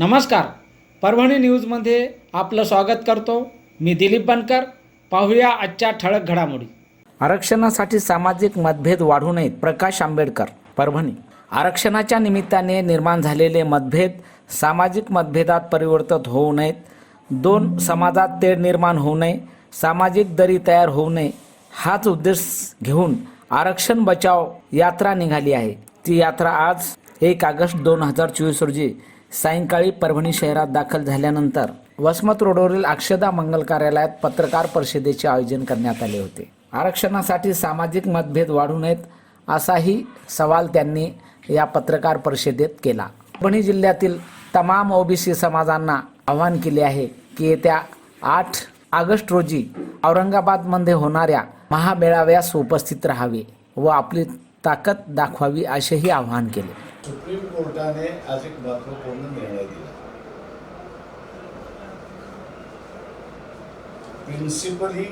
नमस्कार. परभणी न्यूजमध्ये आपलं स्वागत करतो. मी दिलीप बनकर. पाहूया आजच्या ठळक घडामोडी. आरक्षणासाठी सामाजिक मतभेद वाढू नयेत प्रकाश आंबेडकर परभणी. आरक्षणाच्या निमित्ताने निर्माण झालेले मतभेद सामाजिक मतभेदात परिवर्तित होऊ नयेत. दोन समाजात तेढ निर्माण होऊ नये सामाजिक दरी तयार होऊ नये हाच उद्देश घेऊन आरक्षण बचाव यात्रा निघाली आहे. ती यात्रा आज एक ऑगस्ट दोन हजार चोवीस रोजी सायंकाळी परभणी शहरात दाखल झाल्यानंतर वसमत रोडवरील अक्षदा मंगल कार्यालयात पत्रकार परिषदेचे आयोजन करण्यात आले होते. आरक्षणासाठी सामाजिक मतभेद वाढू नयेत असाही सवाल त्यांनी या पत्रकार परिषदेत केला. परभणी जिल्ह्यातील तमाम ओबीसी समाजांना आवाहन केले आहे की येत्या आठ ऑगस्ट रोजी औरंगाबादमध्ये होणाऱ्या महामेळाव्यास उपस्थित राहावे व आपली ताकद दाखवावी असेही आवाहन केले. सुप्रीम कोर्टाने आज एक महत्त्वपूर्ण निर्णय दिला. प्रिन्सिपली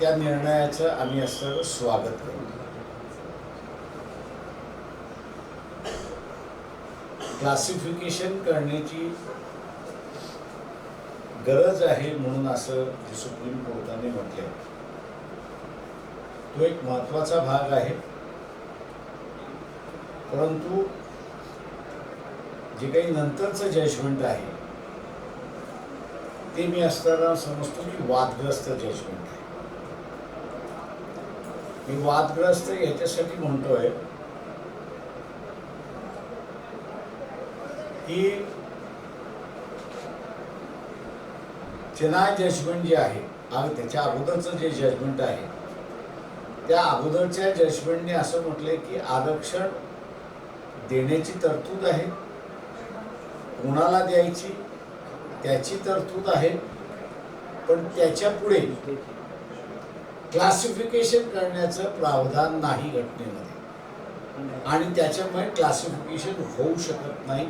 त्या निर्णयाचं आम्ही असं स्वागत करू. क्लासिफिकेशन करण्याची गरज आहे म्हणून असं सुप्रीम कोर्टाने म्हटलं तो एक महत्त्वाचा भाग आहे. परंतु जे काही नंतरचं जजमेंट आहे ते मी असताना समजतो की वादग्रस्त जजमेंट आहे. मी वादग्रस्त याच्यासाठी म्हणतोय की चेनाय जजमेंट जे आहे आणि त्याच्या अगोदरचं जे जजमेंट आहे त्या अगोदरच्या जजमेंटने असं म्हटलंय की आरक्षण देण्याची तरतूद आहे. कोणाला द्यायची? त्याची तरतूद आहे. पण त्याच्या पुढे क्लासिफिकेशन करण्याचं प्रावधान नाही घटनेमध्ये. आणि त्याच्यामुळे क्लासिफिकेशन होऊ शकत नाही.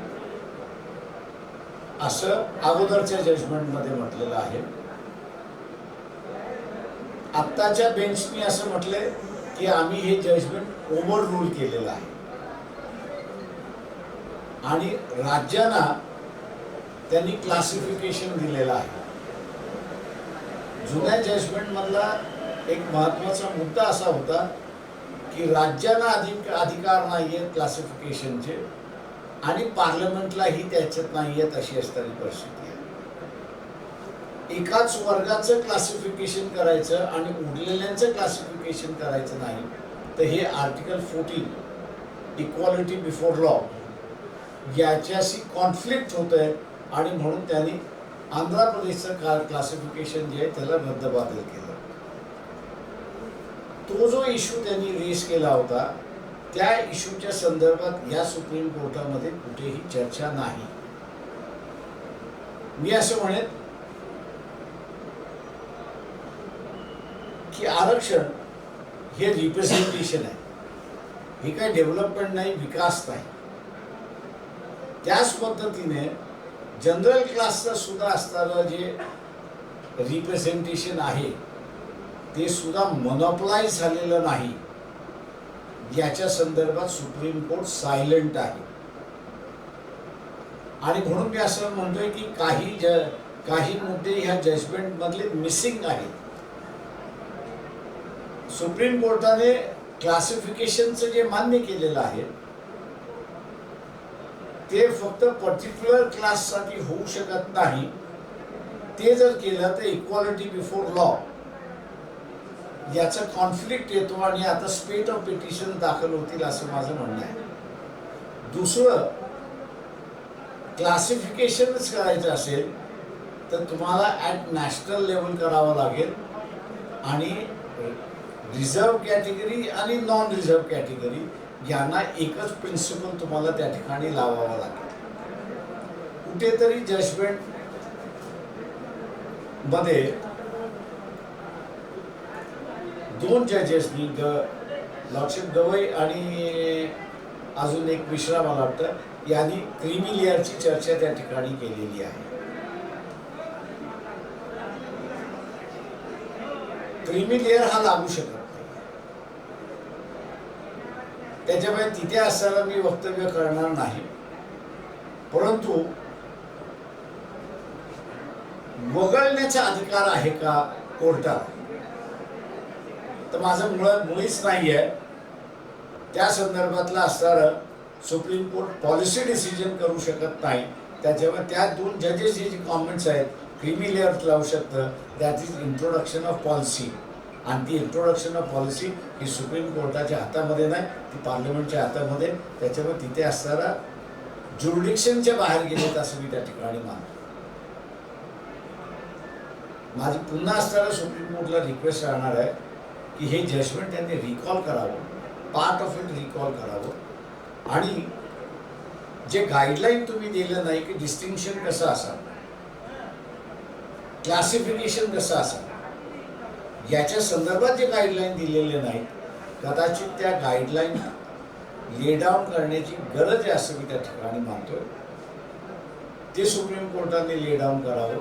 असं अगोदरच्या जजमेंटमध्ये म्हटलेलं आहे. आत्ताच्या बेंचनी असं म्हटलंय की आम्ही हे जजमेंट ओव्हर रूल केलेलं आहे. आणि राज्यांना त्यांनी क्लासिफिकेशन दिलेलं आहे. जुन्या जजमेंटमधला एक महत्त्वाचा मुद्दा असा होता की राज्यांना अधिक अधिकार नाही आहेत क्लासिफिकेशनचे आणि पार्लमेंटलाही त्याच्यात नाही आहेत अशी असणारी परिस्थिती आहे. एकाच वर्गाचं क्लासिफिकेशन करायचं आणि उरलेल्यांचं क्लासिफिकेशन करायचं नाही तर हे article fourteen equality before law याच्याशी कॉन्फ्लिक्ट होत आहे आणि म्हणून त्यांनी आंध्र प्रदेशचं का क्लासिफिकेशन जे आहे त्याला रद्दबादल केलं. तो जो इश्यू त्यांनी रेस केला होता त्या इश्यूच्या संदर्भात या सुप्रीम कोर्टामध्ये कुठेही चर्चा नाही. मी असं म्हणेन की आरक्षण हे रिप्रेझेंटेशन आहे. हे काही डेव्हलपमेंट नाही विकास नाही. त्याच पद्धतीने जनरल क्लासचं सुद्धा असणारं जे रिप्रेझेंटेशन आहे ते सुद्धा मोनोपलाइज झालेलं नाही. याच्या संदर्भात सुप्रीम कोर्ट सायलेंट आहे. आणि म्हणून मी असं म्हणतोय की काही ज काही मुद्दे ह्या जजमेंटमधले मिसिंग आहेत. सुप्रीम कोर्टाने क्लासिफिकेशनचं जे मान्य केलेलं आहे ते फक्त पर्टिक्युलर क्लाससाठी होऊ शकत नाही. ते जर केलं तर इक्वालिटी बिफोर लॉ याचा कॉन्फ्लिक्ट येतो आणि आता स्पेट ऑफ पिटिशन दाखल होतील असं माझं म्हणणं आहे. दुसरं क्लासिफिकेशनच करायचं असेल तर तुम्हाला ॲट नॅशनल लेवल करावं लागेल. आणि रिझर्व कॅटेगरी आणि नॉन रिझर्व कॅटेगरी यांना एकच प्रिन्सिपल तुम्हाला त्या ठिकाणी लावावा लागेल. कुठेतरी जजमेंटमध्ये दोन जजेसनी ग लॉर्डशिप गवई आणि अजून एक मिश्रा मला वाटतं यांनी क्रिमिलियरची चर्चा त्या ठिकाणी केलेली आहे. क्रिमिलियर हा लागू शकत नाही त्याच्यामुळे तिथे असताना मी वक्तव्य करणार नाही. परंतु वगळण्याचा अधिकार आहे का कोर्टाला? तर माझं मुळ मुळीच नाही आहे त्या संदर्भातलं असणारं सुप्रीम कोर्ट पॉलिसी डिसिजन करू शकत नाही. त्याच्यामुळे त्या दोन जजेसची जे कॉमेंट्स आहेत क्रिमी लेअर्स लावू शकतं. That is introduction of policy आणि ती इंट्रोडक्शन ऑफ पॉलिसी ही सुप्रीम कोर्टाच्या हातामध्ये नाही ती पार्लमेंटच्या हातामध्ये. त्याच्यामुळे तिथे असणारा ज्युरिडिक्शनच्या बाहेर गेलेत असं मी त्या ठिकाणी मानतो. माझी पुन्हा असणारा सुप्रीम कोर्टला रिक्वेस्ट राहणार आहे की हे जजमेंट त्यांनी रिकॉल करावं पार्ट ऑफ इट रिकॉल करावं. आणि जे गाईडलाईन तुम्ही दिलं नाही की डिस्टिंक्शन कसं असावं? क्लासिफिकेशन कसं असावं? याच्या संदर्भात जे गाईडलाईन दिलेले नाहीत कदाचित त्या गाईडलाईन ले डाऊन करण्याची गरज आहे असं मी त्या ठिकाणी मानतोय. ते सुप्रीम कोर्टाने लेडाऊन करावं.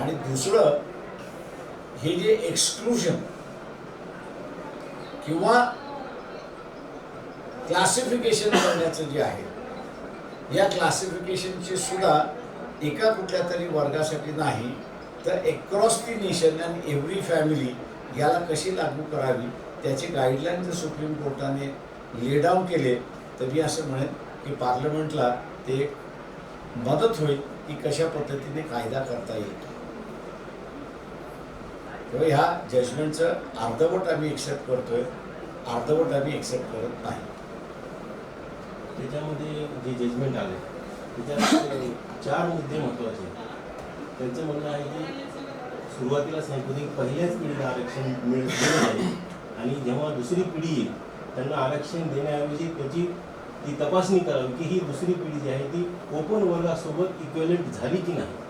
आणि दुसरं हे जे एक्सक्लुजन किंवा क्लासिफिकेशन करण्याचं जे आहे या क्लासिफिकेशनची सुद्धा एका कुठल्या तरी वर्गासाठी नाही तर across the nation and every family याला कशी लागू करावी त्याचे गाईडलाईन जर सुप्रीम कोर्टाने लेडाऊन केले तर मी असं म्हणेन की पार्लमेंटला ते मदत होईल की कशा पद्धतीने कायदा करता येईल. तेव्हा ह्या जजमेंटचं अर्धवट आम्ही एक्सेप्ट करतोय अर्धवट आम्ही एक्सेप्ट करत नाही. त्याच्यामध्ये जे जजमेंट आले त्याच्यात चार मुद्दे महत्त्वाचे त्यांचं म्हणणं आहे की सुरुवातीला सांगितलं की पहिल्याच पिढीला आरक्षण मिळ दिलं जाईल आणि जेव्हा दुसरी पिढी येईल त्यांना आरक्षण देण्याऐवजी त्याची ती तपासणी करावी की ही दुसरी पिढी जी आहे ती ओपन वर्गासोबत इक्वेलेंट झाली की नाही.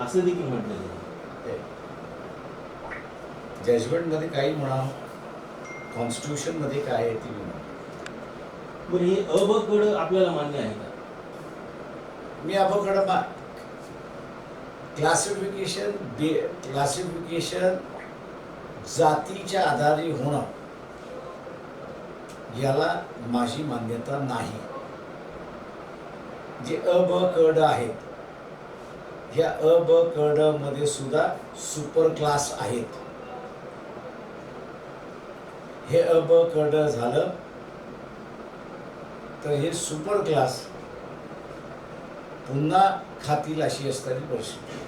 असं देखील म्हटलेलं आहे जजमेंटमध्ये काही म्हणा कॉन्स्टिट्यूशनमध्ये काय आहे ती म्हणा. बरं हे अ ब कड आपल्याला मान्य आहे का? मी अबकड मा क्लासिफिकेशन बे क्लासिफिकेशन जातीच्या आधारे होणं याला माझी मान्यता नाही. जे अ ब कड आहेत ह्या अ ब कडमध्ये सुद्धा सुपर क्लास आहेत. हे अ ब कड झालं तर हे सुपर क्लास पुन्हा खातील अशी असणारी परिस्थिती.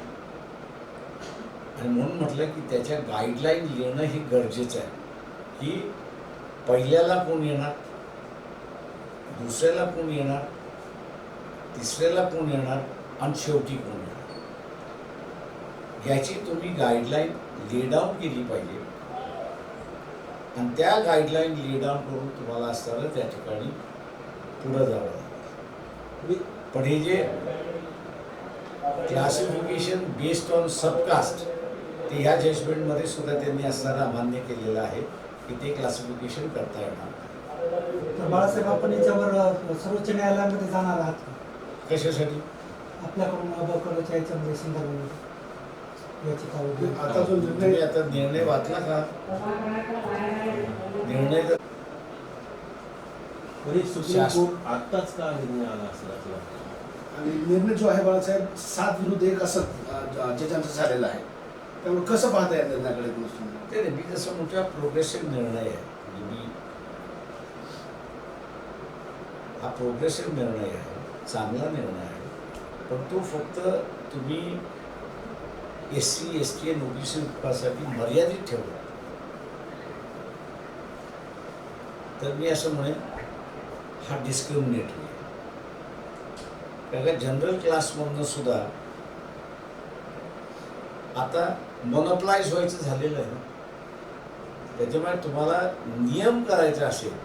आणि म्हणून म्हटलं की त्याच्या गाईडलाईन येणं हे गरजेचं आहे. की पहिल्याला कोण येणार? दुसऱ्याला कोण येणार? तिसऱ्याला कोण येणार? आणि शेवटी कोण येणार? याची तुम्ही गाईडलाईन लेडाऊन केली पाहिजे. आणि त्या गाईडलाईन लेडाऊन करून तुम्हाला असताना त्या ठिकाणी पुढं जावं लागेल. पण हे जे क्लासिफिकेशन बेस्ड ऑन सबकास्ट ते ह्या जजमेंटमध्ये सुद्धा त्यांनी असताना मान्य केलेलं आहे की ते क्लासिफिकेशन करता येणार तर बाळासाहेब आपण याच्यावर सर्वोच्च न्यायालयामध्ये जाणार आहात का? कशासाठी? आपल्याकडून अबकडच्या याच्यामध्ये संदर्भामध्ये आता जो निर्णय आता निर्णय वाचला का? निर्णय आत्ताच का निर्णय आला असेल असं वाटतं? आणि निर्णय जो आहे बाळासाहेब सात विरुद्ध एक असं अ, झालेला आहे. त्यामुळे कसं पाहता या निर्णयाकडे तुम्ही ते नाही, मी जसं मोठा प्रोग्रेसिव्ह निर्णय आहे. म्हणजे मी हा प्रोग्रेसिव्ह निर्णय आहे चांगला निर्णय आहे. पण तो फक्त तुम्ही S C S T N OBC विभागासाठी मर्यादित ठेवला. तर मी असं म्हणेन हा डिस्क्रिमिनेटरी कारण का जनरल क्लासमधनं सुद्धा आता मोनोप्लाइज व्हायचं झालेलं आहे त्याच्यामुळे तुम्हाला नियम करायचा असेल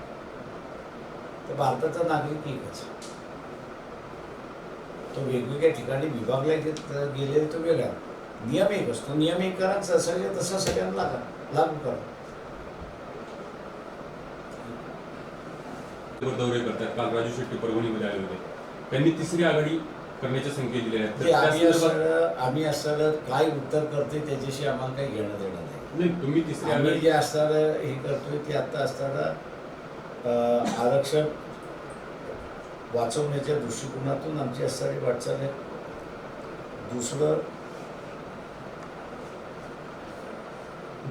तर भारताचा नागरिक एकच. तो वेगवेगळ्या ठिकाणी विभागला गेलेला गेले तो वेगळा. नियम एक असतो. नियम एक करा सगळे तसा सगळ्यांना लागा लागू करा. दौरे करतात. काल राजू शेट्टी परभणीमध्ये आले होते. त्यांनी तिसरी आघाडी करण्याचे संकेत दिले आहेत. तर त्या आम्ही संदर्भात- असं आम्ही असं काय उत्तर करते त्याच्याशी आम्हाला काही घेणं देणं नाही. नाही, तुम्ही तिसरी आम्ही आघाडी जे असणारं हे करतोय ते आता असताना अं, आरक्षण वाचवण्याच्या दृष्टिकोनातून आमची असणारी वाटचाल आहे. दुसरं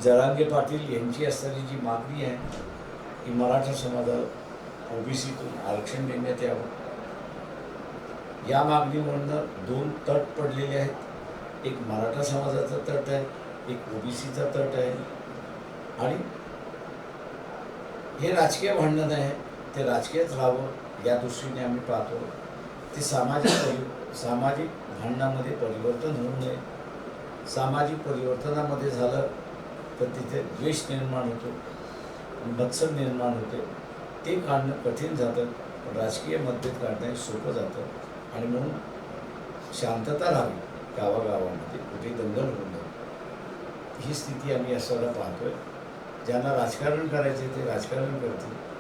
जरांगे पाटील यांची असणारी जी मागणी आहे की मराठा समाजाला ओबीसीतून आरक्षण देण्यात यावं. या मागणीवरनं दोन तट पडलेले आहेत. एक मराठा समाजाचा तट आहे एक ओबीसीचा तट आहे. आणि हे राजकीय भांडण आहे ते राजकीयच राहावं या दृष्टीने आम्ही पाहतो. ते सामाजिक परि सामाजिक भांडणामध्ये परिवर्तन होऊ नये. सामाजिक परिवर्तनामध्ये झालं तर तिथे द्वेष निर्माण होतो मत्सर निर्माण होते. ते काढणं कठीण जातं पण राजकीय मतभेद काढणं हे सोपं जातं. आणि म्हणून शांतता राहावी गावागावामध्ये कुठे दंगल होऊ. नये ही स्थिती आम्ही असायला पाहतोय. ज्यांना राजकारण करायचे ते राजकारण करतील.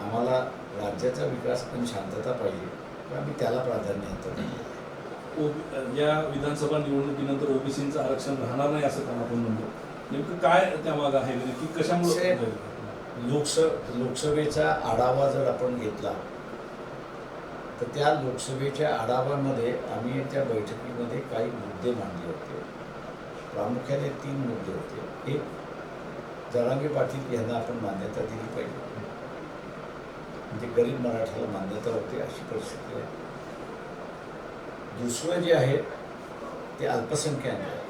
आम्हाला राज्याचा विकास आणि शांतता पाहिजे. तर आम्ही त्याला प्राधान्य देतो. ओबी- या विधानसभा निवडणुकीनंतर ओबीसीचं आरक्षण राहणार नाही असं कारण आपण म्हणतो. नेमकं काय त्यामागं आहे? की कशामुळे लोकस लोकसभेचा आढावा जर आपण घेतला तर त्या लोकसभेच्या आढाव्यामध्ये आम्ही त्या बैठकीमध्ये काही मुद्दे मांडले होते. प्रामुख्याने तीन मुद्दे होते. एक जरांगे पाटील यांना आपण मान्यता दिली पाहिजे. म्हणजे गरीब मराठ्याला मान्यता होते अशी परिस्थिती आहे. दुसरं जे आहे ते अल्पसंख्याक आहे.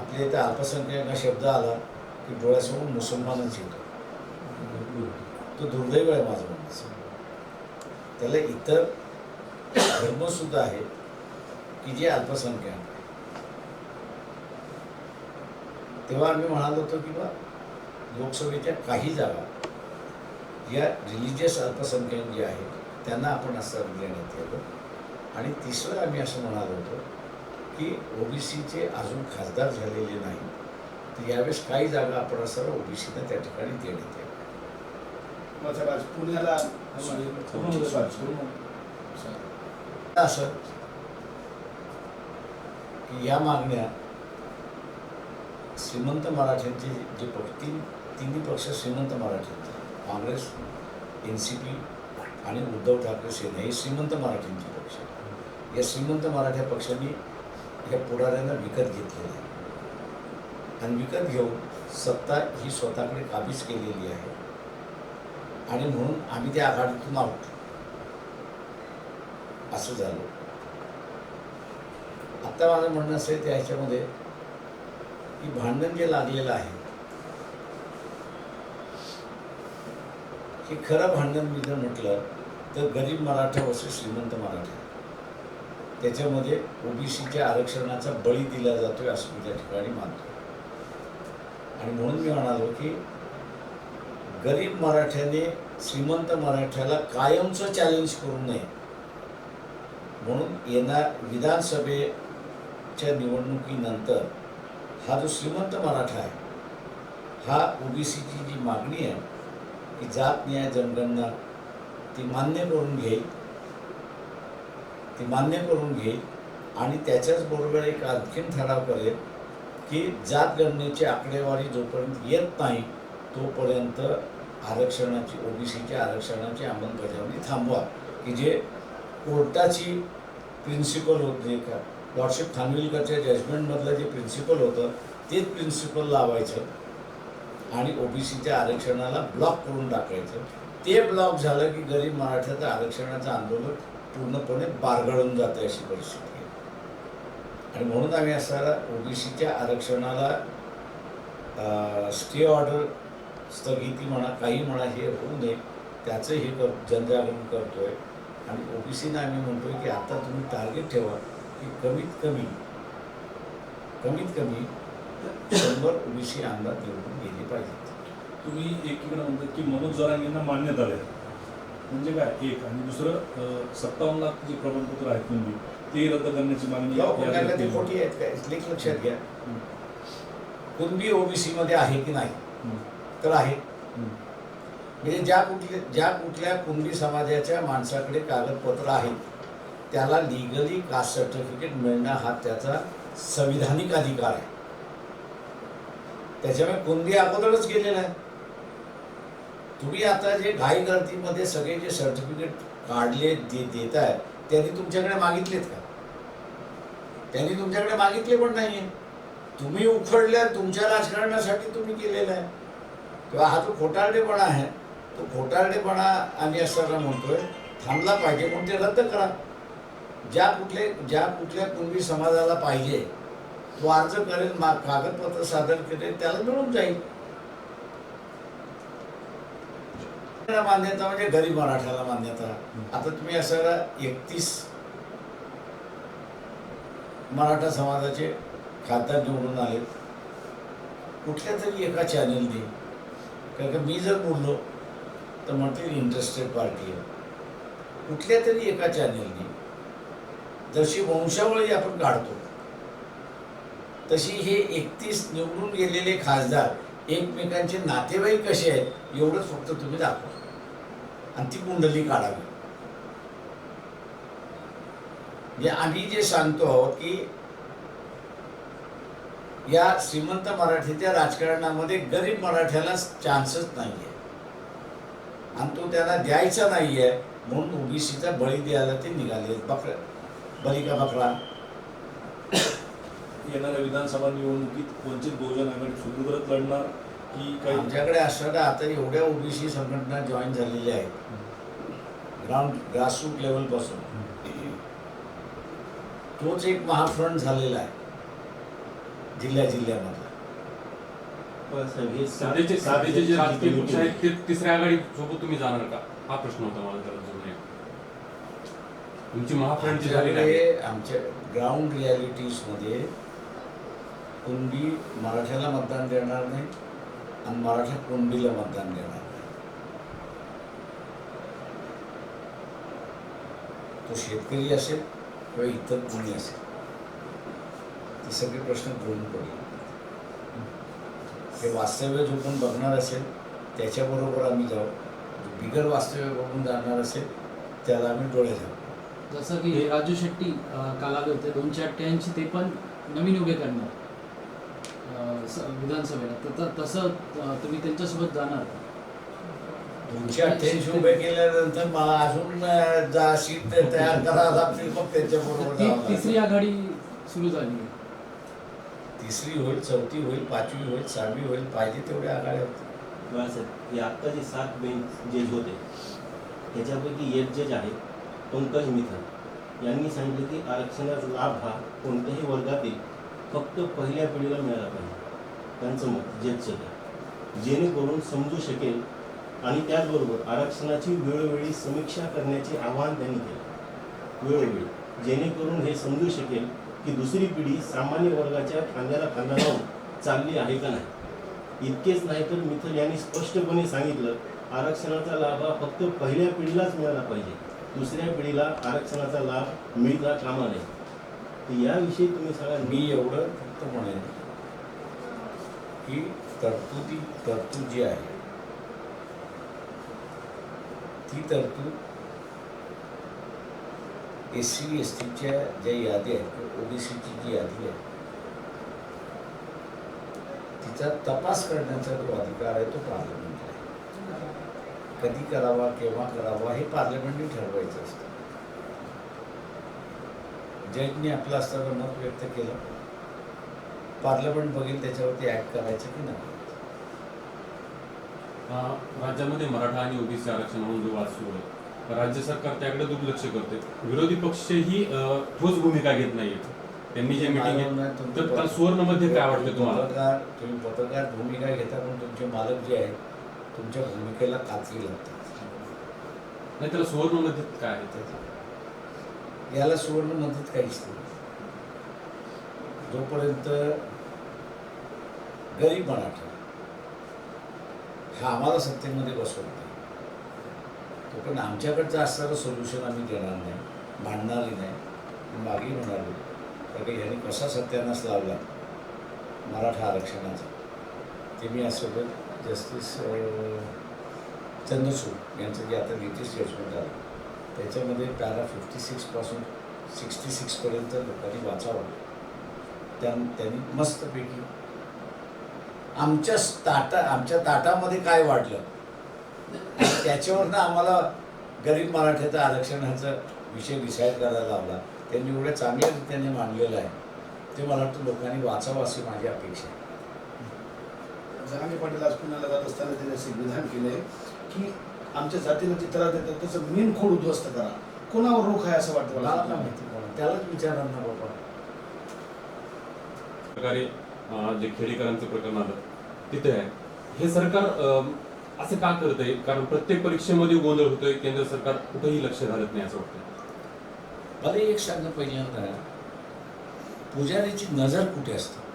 आपल्या इथं अल्पसंख्याक हा शब्द आला की डोळ्यासमोर मुसलमानच येतो. तो दुर्दैव आहे माझं म्हणणं. त्याला इतर धर्मसुद्धा आहेत की जे अल्पसंख्याक आहे. तेव्हा आम्ही म्हणालो होतो की बा लोकसभेच्या काही जागा या रिलिजियस अल्पसंख्याक जे आहेत त्यांना आपण असं देण्यात येतो आणि तिसरं आम्ही असं म्हणालो होतो की ओबीसीचे अजून खासदार झालेले नाही तर यावेळेस काही जागा आपण असं ओबीसीनं त्या ठिकाणी देण्यात येतो मग साहेब, पुण्याला असं. की या मागण्या श्रीमंत मराठ्यांचे जे पक्ष तीन तिन्ही पक्ष श्रीमंत मराठ्यांचे. काँग्रेस एन सी पी आणि उद्धव ठाकरे सेना हे श्रीमंत मराठ्यांचे पक्ष. या श्रीमंत मराठा पक्षांनी या पुढाऱ्यांना विकत घेतलेलं आहे. आणि विकत घेऊन सत्ता ही स्वतःकडे काबीज केलेली आहे. आणि म्हणून आम्ही त्या आघाडीतून आहोत असं झालं. आत्ता माझं म्हणणं असं आहे त्या ह्याच्यामध्ये की भांडण जे लागलेलं आहे हे खरं भांडण मी जर म्हटलं तर गरीब मराठा वर्सेस श्रीमंत मराठा. त्याच्यामध्ये ओबीसीच्या आरक्षणाचा बळी दिला जातोय असं मी त्या ठिकाणी मानतो. आणि म्हणून मी म्हणालो की गरीब मराठ्याने श्रीमंत मराठ्याला कायमचं चॅलेंज करू नये. म्हणून येणार विधानसभेच्या निवडणुकीनंतर हा जो श्रीमंत मराठा आहे हा ओबीसीची जी मागणी आहे की जात न्याय जनगणना ती मान्य करून घेईल. ती मान्य करून घेईल आणि त्याच्याच बरोबर एक आणखीन ठराव करेल की जात गणनेची आकडेवारी जोपर्यंत येत नाही तोपर्यंत आरक्षणाची ओबीसीच्या आरक्षणाची अंमलबजावणी थांबवा. की जे कोर्टाची प्रिन्सिपल होते का लॉर्डशिप खानविलकरच्या जजमेंटमधलं जे प्रिन्सिपल होतं तेच प्रिन्सिपल लावायचं आणि ओबीसीच्या आरक्षणाला ब्लॉक करून टाकायचं. ते ब्लॉक झालं की गरीब मराठ्याचं आरक्षणाचं आंदोलन पूर्णपणे बारगळून जातं अशी परिस्थिती आहे. आणि म्हणून आम्ही असायला ओबीसीच्या आरक्षणाला स्टे ऑर्डर स्थगिती म्हणा काही म्हणा हे होऊ नये. त्याचं हे कर जनजागरण करतोय. आणि ओबीसीनं आम्ही म्हणतोय की आता तुम्ही टार्गेट ठेवा की कमीत कमी कमीत कमी शंभर ओबीसी आमदार निवडून गेले पाहिजेत. तुम्ही एकीकडे म्हणतात की मनोज जरांगेंना मान्यता द्या. म्हणजे काय? एक. आणि दुसरं सत्तावन्न लाख जे प्रमाणपत्र आहेत तुम्ही. ते रद्द करण्याची मागणी केली. खोटी आहेत काय लेख लक्षात घ्या. हं. कुणबी ओबीसी मध्ये आहे की नाही? हं. तर आहे. म्हणजे ज्या कुठल्या ज्या कुठल्या कुणबी समाजाच्या माणसाकडे कागदपत्र आहेत त्याला लिगली कास्ट सर्टिफिकेट मिळणं हा त्याचा संविधानिक अधिकार आहे. त्याच्यामुळे कुणबी अगोदरच गेलेला आहे. तुम्ही आता जे घाई गर्दीमध्ये सगळे जे सर्टिफिकेट काढले दे देत आहेत त्यांनी तुमच्याकडे मागितलेत का? त्यांनी तुमच्याकडे मागितले पण नाही तुम्ही उखडल्या तुमच्या राजकारणासाठी तुम्ही केलेला आहे. किंवा हा जो खोटारडेपणा आहे तो खोटारडेपणा आम्ही असताना म्हणतोय थांबला पाहिजे म्हणून ते रद्द करा. ज्या कुठले ज्या कुठल्या कुणबी समाजाला पाहिजे तो अर्ज करेल मा कागदपत्र सादर करेल त्याला मिळून जाईल. मान्यता म्हणजे गरीब मराठ्याला मान्यता. आता तुम्ही असं एकतीस मराठा समाजाचे खासदार निवडून आले कुठल्या तरी एका चॅनलने कारण का मी जर बोललो तर म्हणतील इंटरेस्टेड पार्टी आहे. कुठल्या तरी एका चॅनलने जशी वंशावळी आपण काढतो तशी हे एकतीस निवडून गेलेले खासदार एकमेकांचे नातेवाईक कसे आहेत एवढंच फक्त तुम्ही दाखवा. आणि ती कुंडली काढावी. म्हणजे आम्ही जे सांगतो आहोत की या श्रीमंत मराठीच्या राजकारणामध्ये गरीब मराठ्याला चान्सच नाही आहे आणि तो त्यांना द्यायचा नाही आहे म्हणून ओबीसीचा बळी द्यायला ते निघाले. बकरा बळी का बकरा. येणाऱ्या विधानसभा निवडणुकीत वंचित बहुजन आघाडी सुदृढ लढणार की काही आमच्याकडे असताना आता एवढ्या ओबीसी संघटना जॉईन झालेल्या आहेत. ग्राउंड ग्रासरूट लेवलपासून तोच एक महाफ्रंट झालेला आहे. जिल्ह्या हे सात- सध्याचे सध्याचे जे राजकीय पक्ष आहेत ते तिसऱ्या आघाडी सोबत तुम्ही जाणार का? हा प्रश्न होता मला त्याला जुळणे तुमची झालेली आहे आमच्याकडे आमच्या ग्राउंड रियालिटीजमध्ये कुणबी मराठ्याला मतदान देणार नाही आणि मराठा कुणबीला मतदान देणार नाही. तो शेतकरी असेल किंवा इतर कोणी असेल. ते सगळे प्रश्न घेऊन पडले. हे वास्तव्य जो कोण बघणार असेल त्याच्याबरोबर आम्ही जाऊ. बिगर वास्तव्य बघून जाणार असेल त्याला आम्ही डोळे जाऊ जसं की राजू शेट्टी काल आले होते दोनशे अठ्ठ्याऐंशी ते पण नवीन उभे करणार विधानसभेला. तसं तुम्ही त्यांच्यासोबत जाणार? दोनशे अठ्ठ्याऐंशी उभे केल्यानंतर मला अजून जा सीट तयार करा त्यांच्याबरोबर तिसरी. आघाडी सुरू झाली. तिसरी होईल चौथी होईल पाचवी होईल सहावी होईल पाहिजे तेवढ्या आघाड्या होतील बाळासाहेब हे आत्ता जे सात बेंच जज होते त्याच्यापैकी एक जज आहे पंकज मिथल. यांनी सांगितले की आरक्षणाचा लाभ हा कोणत्याही वर्गातील फक्त पहिल्या पिढीला मिळाला पाहिजे. त्यांचं मत जजचं जेणेकरून समजू शकेल आणि त्याचबरोबर आरक्षणाची वेळोवेळी समीक्षा करण्याचे आवाहन त्यांनी केलं. वेळोवेळी. जेणेकरून हे समजू शकेल की दुसरी पिढी सामान्य वर्गाच्या खांद्याला खांदा लावून चालली आहे का नाही? इतकेच नाही तर मिथल यांनी स्पष्टपणे सांगितलं आरक्षणाचा लाभ हा फक्त पहिल्या पिढीलाच मिळाला पाहिजे. दुसऱ्या पिढीला आरक्षणाचा लाभ मिळता कामा नये. तर याविषयी तुम्ही सांगा मी एवढं फक्त म्हणेन की तरतुदी तरतूद जी आहे ती तरतूद एस सी एस टीच्या ज्या यादी आहेत ओबीसीची जी यादी आहे तिचा तपास करण्याचा जो अधिकार आहे तो पार्लमेंटला आहे. कधी करावा केव्हा करावा हे पार्लमेंटने ठरवायचं असतं. जजनी आपलं असताना मत व्यक्त केलं. पार्लमेंट बघेल त्याच्यावरती ऍक्ट करायचं की नाही. राज्यामध्ये मराठा आणि ओबीसी आरक्षणावरून जो वाद सुरू आहे राज्य सरकार त्याकडे दुर्लक्ष करते. विरोधी पक्षही ठोस भूमिका घेत नाहीत त्यांनी जे मिटिंग तर पत- सुवर्णमध्ये काय वाटतं तुम्हाला? तुम्ही पत्रकार भूमिका घेता पण तुमचे मालक जे आहेत तुमच्या भूमिकेला कात्री लागतात. नाही त्याला सुवर्णमध्ये काय आहे त्याचं? याला सुवर्ण मदत काहीच नाही. जोपर्यंत गरीब मराठा हा आम्हाला सत्तेमध्ये बसवत तोपर्यंत आमच्याकडचं असणारं सोल्युशन आम्ही देणार नाही. मांडणारही नाही. मागे म्हणालो तर की ह्यांनी कसा सत्यानाश लावला? मराठा आरक्षणाचा. ते मी यासोबत जस्टिस चंद्रचूड यांचं जे आता लेटेस्ट जजमेंट आलं त्याच्यामध्ये पॅरा फिफ्टी सिक्सपासून सिक्स्टी सिक्सपर्यंत लोकांनी वाचावं. त्या त्यांनी मस्तपैकी आमच्या ताटा आमच्या ताटामध्ये काय वाढलं? त्याच्यावरनं आम्हाला गरीब मराठ्याचं आरक्षणाचा विषय डिसाईड करायला लावला. त्यांनी एवढ्या चांगल्या रीतीने मांडलेला आहे. ते मला वाटतं लोकांनी वाचावं अशी माझी अपेक्षा आहे. जरांगे पाटील आज पुण्याला जात असताना त्यांनी असे विधान केले की आमच्या जातीला त्रास देतात त्याचं मेन खोड उद्ध्वस्त करा. कोणावर रोख आहे असं वाटतं मला नाही माहिती कोण त्यालाच विचारा ना बाबा. प्रकारे जे खेडेकरांचं प्रकरण आलं तिथे आहे. हे सरकार असं का करत आहे कारण प्रत्येक परीक्षेमध्ये गोंधळ होतोय केंद्र सरकार कुठेही लक्ष घालत नाही असं वाटतं मला एक सांगा पहिल्यांदा. पुजारीची नजर कुठे असते?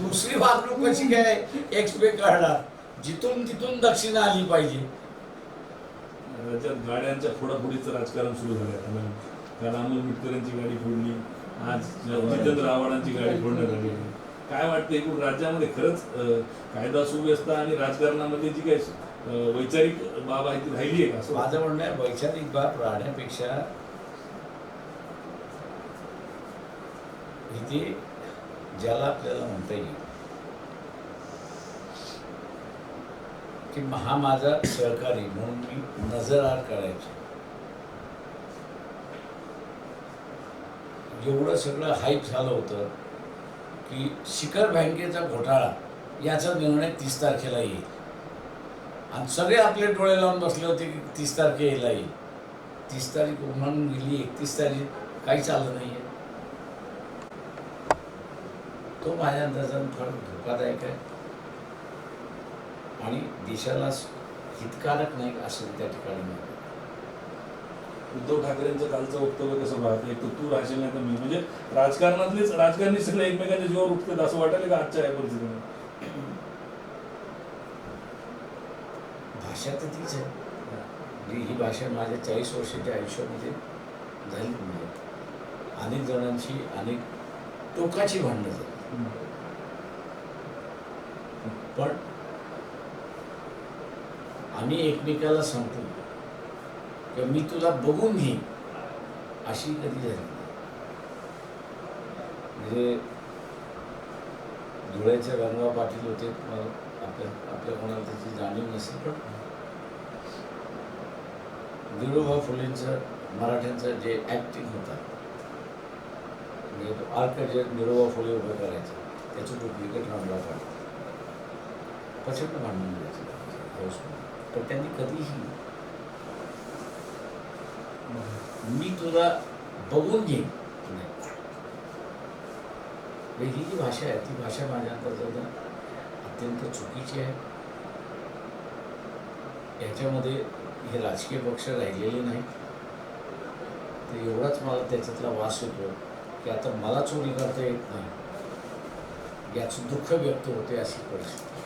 दुसरी वागणूक कशी काय? एक्सपेक्ट करणार जिथून तिथून दक्षिणा आली पाहिजे. गाड्यांच्या फोडाफोडीचं राजकारण सुरू झालं. काल अमोल मिटकरांची गाडी फोडली. आज जितेंद्र आव्हाडांची गाडी फोडण्यात आली. काय वाटतं एकूण राज्यामध्ये खरंच कायदा सुव्यवस्था आणि राजकारणामध्ये जी काही वैचारिक बाब आहे ती राहिली आहे का? असं माझं म्हणणं आहे वैचारिक बाब राहण्यापेक्षा इथे ज्याला आपल्याला म्हणता येईल की महामाजा माझा सहकारी म्हणून मी नजरआड करायची. एवढं सगळं हाईप झालं होतं की शिखर बँकेचा घोटाळा याचा निर्णय तीस तारखेला येईल. आणि सगळे आपले डोळे लावून बसले होते की तीस तारखेला येईल. तीस तारीख म्हणून गेली एकतीस तारीख काही चाललं नाही आहे तो माझ्या अंदाजानं फार धोकादायक आहे. आणि देशाला हितकारक नाही असं त्या ठिकाणी उद्धव ठाकरेंचं कालचं वक्तव्य कसं पाहतं एक तर तू राहशील नाही तर मी. म्हणजे राजकारणातलेच राजकारणी सगळे एकमेकांच्या जीवावर उठतात असं वाटायला का आजच्या या परिस्थितीमध्ये? भाषा तर तीच आहे. म्हणजे ही भाषा माझ्या चाळीस वर्षाच्या आयुष्यामध्ये झाली म्हणजे अनेक जणांची अनेक टोकाची भांडणं झाली. पण आम्ही एकमेकाला सांगतो. किंवा मी तुला बघून घेईन. अशी कधी झाली म्हणजे धुळ्याचे गंगा पाटील होते आपल्या आपल्या कोणाला त्याची जाणीव नसेल पण दिरोबा फुलेंचं मराठ्यांचं जे ॲक्टिंग होता म्हणजे तो आर्क जे निरोबा फुले उभं करायचं त्याचं डुप्लिकेट रंगला काढला प्रचंड भांडण द्यायचं पण त्यांनी कधीही मी तुला बघून घेईन. नाही म्हणजे ही जी भाषा आहे ती भाषा माझ्या अंतर्गत अत्यंत चुकीची आहे. याच्यामध्ये हे राजकीय पक्ष राहिलेले नाही. तर एवढाच मला त्याच्यातला वास होतो की आता मला चोरी करता येत नाही. याचं दुःख व्यक्त होते अशी परिस्थिती.